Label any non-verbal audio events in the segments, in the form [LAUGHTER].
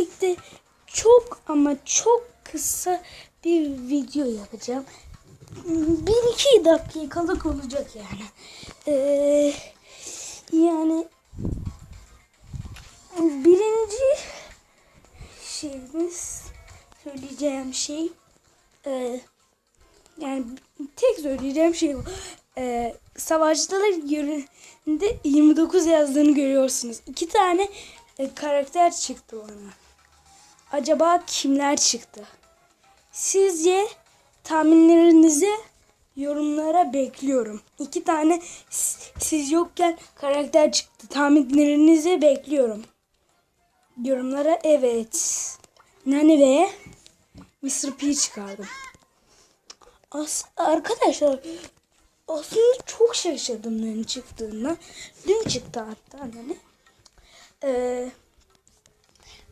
birlikte çok ama çok kısa bir video yapacağım. Bir iki dakikalık olacak yani. Ee, yani birinci şeyimiz söyleyeceğim şey e, yani tek söyleyeceğim şey bu. E, savaşçılar yönünde 29 yazdığını görüyorsunuz. İki tane e, karakter çıktı bana. Acaba kimler çıktı? Sizce tahminlerinizi yorumlara bekliyorum. İki tane siz yokken karakter çıktı. Tahminlerinizi bekliyorum. Yorumlara evet. Nani ve Mr. P çıkardım. As arkadaşlar aslında çok şaşırdım Nani çıktığına. Dün çıktı hatta Nani. Ee,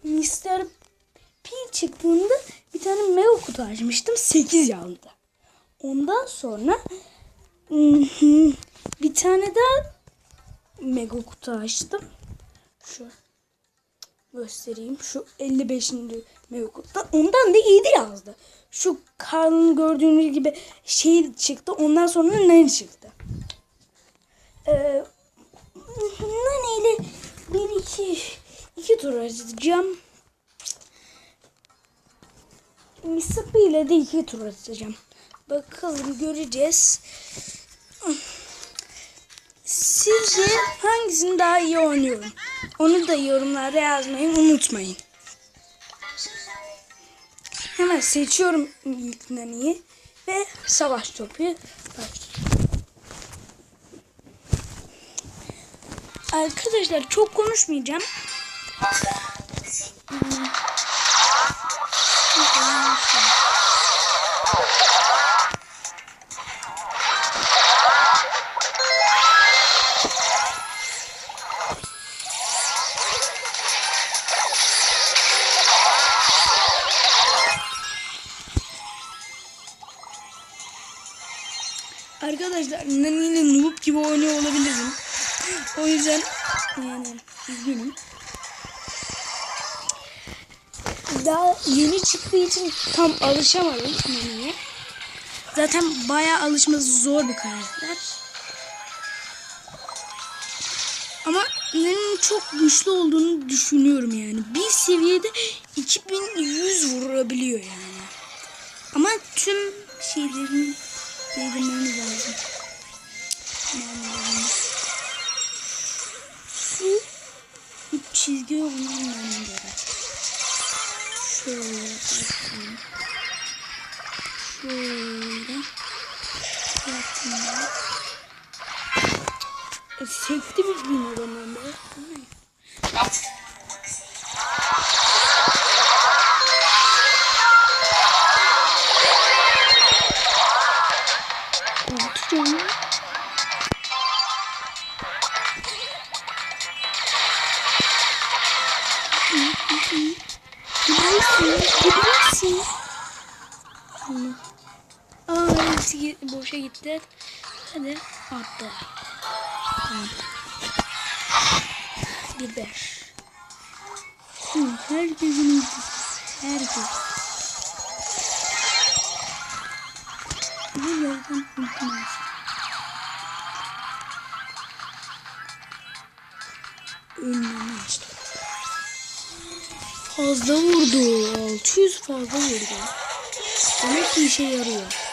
Mr. P çıktığında bir tane mega kutu açmıştım. 8 yandı. Ondan sonra bir tane daha mega kutu açtım. Şu göstereyim. Şu 55. mevkuttan. Ondan da 7 yazdı. Şu Karl'ın gördüğünüz gibi şey çıktı. Ondan sonra ne çıktı? Ee, Nane ile bir iki iki tur atacağım. Mississippi ile de iki tur atacağım. Bakalım göreceğiz. Sizce hangisini daha iyi oynuyorum? Onu da yorumlarda yazmayı unutmayın. Hemen seçiyorum ilk Nani'yi ve savaş topu başlıyor. Arkadaşlar çok konuşmayacağım. Arkadaşlar Nani ile noob gibi oynuyor olabilirim. O yüzden yani üzgünüm. Daha yeni çıktığı için tam alışamadım Nani'ye. Zaten bayağı alışması zor bir karakter. Ama Nani'nin çok güçlü olduğunu düşünüyorum yani. Bir seviyede 2100 vurabiliyor yani. Ama tüm şeylerin değdirmemiz lazım. Mermilerini. Şu bir çizgi olmayan göre. Şöyle bakayım. Şöyle. Yaptım. E, sekti bir bin adamın be. Bu hepsi boşa gitti. Hadi. Tamam. Biber. Hı, herkesin ultisi. Herkes. Bu yerden ultim açtı. Önüne açtı. Fazla vurdu. 600 fazla vurdu. Demek ki işe yarıyor.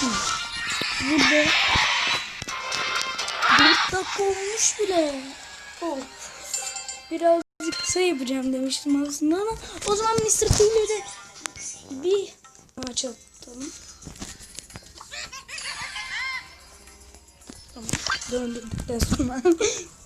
Hı. Burada 4 dakika olmuş bile. Oh. Birazcık kısa yapacağım demiştim aslında ama o zaman Mr. P ile de bir maç atalım. Tamam. Döndürdükten sonra. [LAUGHS]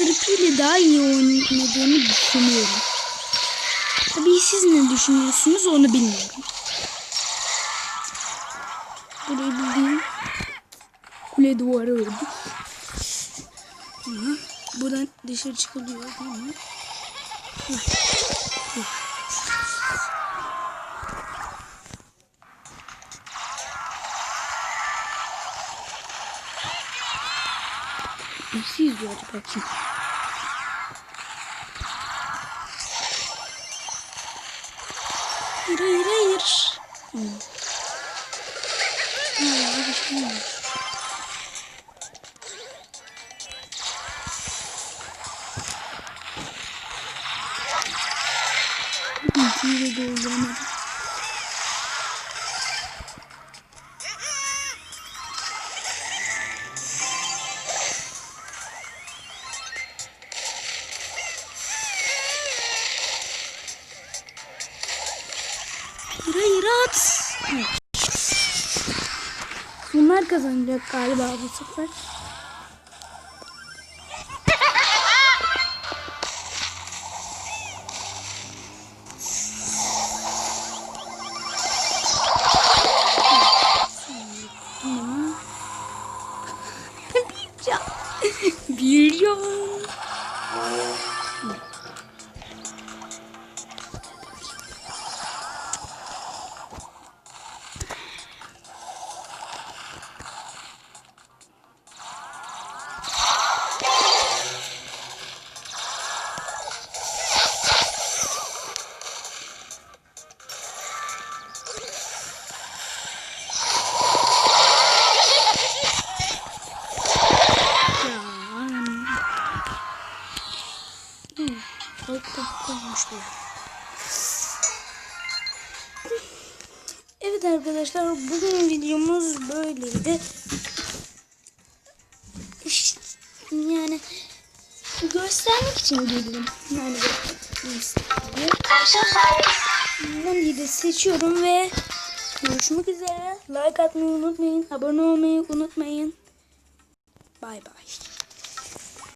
İle daha iyi oynadığını düşünüyorum. Tabii siz ne düşünüyorsunuz onu bilmiyorum. Burayı bildiğim kule duvarı ördük. Buradan dışarı çıkılıyor değil mi? Nasıl yüzüyor acaba? Hayır hayır hayır. Hmm. Ha, öyle bir şey mi? Ultiyi de dolduramadım. Hayır hayır at. Bunlar kazanacak galiba bu sefer. Da olmuş bu. Evet arkadaşlar bugün videomuz böyleydi. İşte yani göstermek için dedim. Yani. Ben de seçiyorum ve görüşmek üzere. Like atmayı unutmayın. Abone olmayı unutmayın. Bay bay.